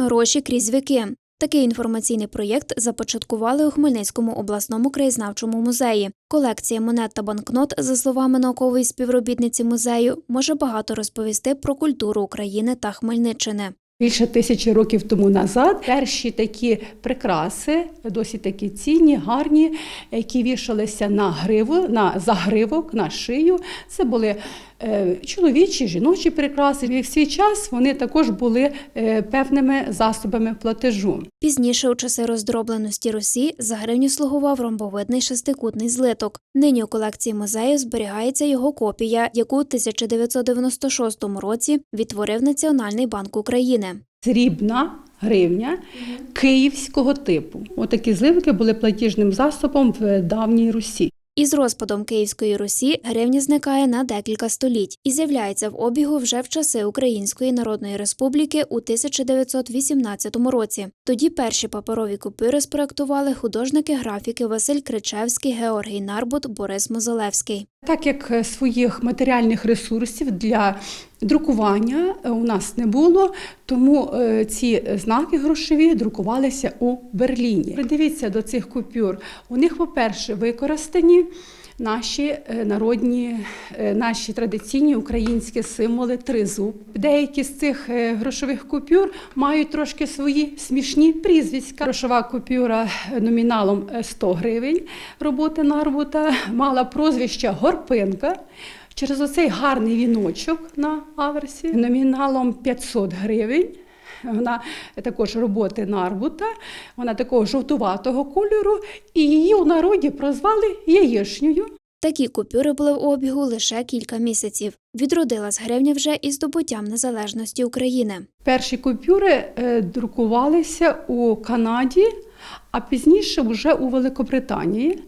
Гроші крізь віки. Такий інформаційний проєкт започаткували у Хмельницькому обласному краєзнавчому музеї. Колекція монет та банкнот, за словами наукової співробітниці музею, може багато розповісти про культуру України та Хмельниччини. Більше тисячі років тому назад перші такі прикраси, досить такі цінні, гарні, які вішалися на гриву, на загривок, на шию. Це були чоловічі, жіночі прикраси. І в свій час вони також були е, певними засобами платежу. Пізніше, у часи роздробленості Русі, за гривню слугував ромбовидний шестикутний злиток. Нині у колекції музею зберігається його копія, яку у 1996 році відтворив Національний банк України. Срібна гривня київського типу. Отакі зливки були платіжним засобом в давній Русі. Із розпадом Київської Русі гривня зникає на декілька століть і з'являється в обігу вже в часи Української Народної Республіки у 1918 році. Тоді перші паперові купюри спроектували художники-графіки Василь Кричевський, Георгій Нарбут, Борис Мозолевський. Так як е, своїх матеріальних ресурсів для друкування е, у нас не було, тому е, ці знаки грошові друкувалися у Берліні. Придивіться до цих купюр. У них, по-перше, використані наші е, народні, е, наші традиційні українські символи тризуб. Деякі з цих е, грошових купюр мають трошки свої смішні прізвиська. Грошова купюра номіналом е, 100 гривень роботи Нарбута мала прозвище Горпинка. Через оцей гарний віночок на аверсі номіналом 500 гривень. Вона також роботи Нарбута, вона такого жовтуватого кольору, і її у народі прозвали яєшнею. Такі купюри були в обігу лише кілька місяців. Відродилась гривня вже із здобуттям незалежності України. Перші купюри е, друкувалися у Канаді, а пізніше вже у Великобританії.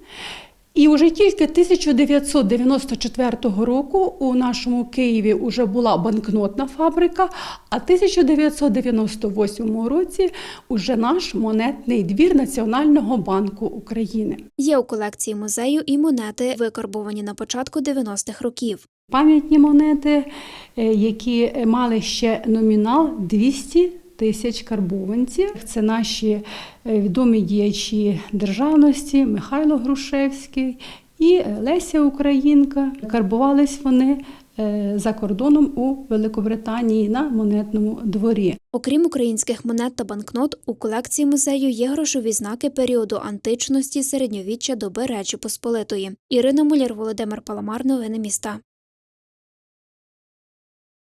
І вже тільки 1994 року у нашому Києві вже була банкнотна фабрика, а 1998 році уже наш монетний двір Національного банку України. Є у колекції музею і монети, викарбовані на початку 90-х років. Пам'ятні монети, е, які мали ще номінал 200 тисяч карбованців. Це наші е, відомі діячі державності Михайло Грушевський і е, Леся Українка. Карбувались вони е, за кордоном у Великобританії на монетному дворі. Окрім українських монет та банкнот, у колекції музею є грошові знаки періоду античності, середньовіччя доби Речі Посполитої. Ірина Муляр, Володимир Паламар, новини міста.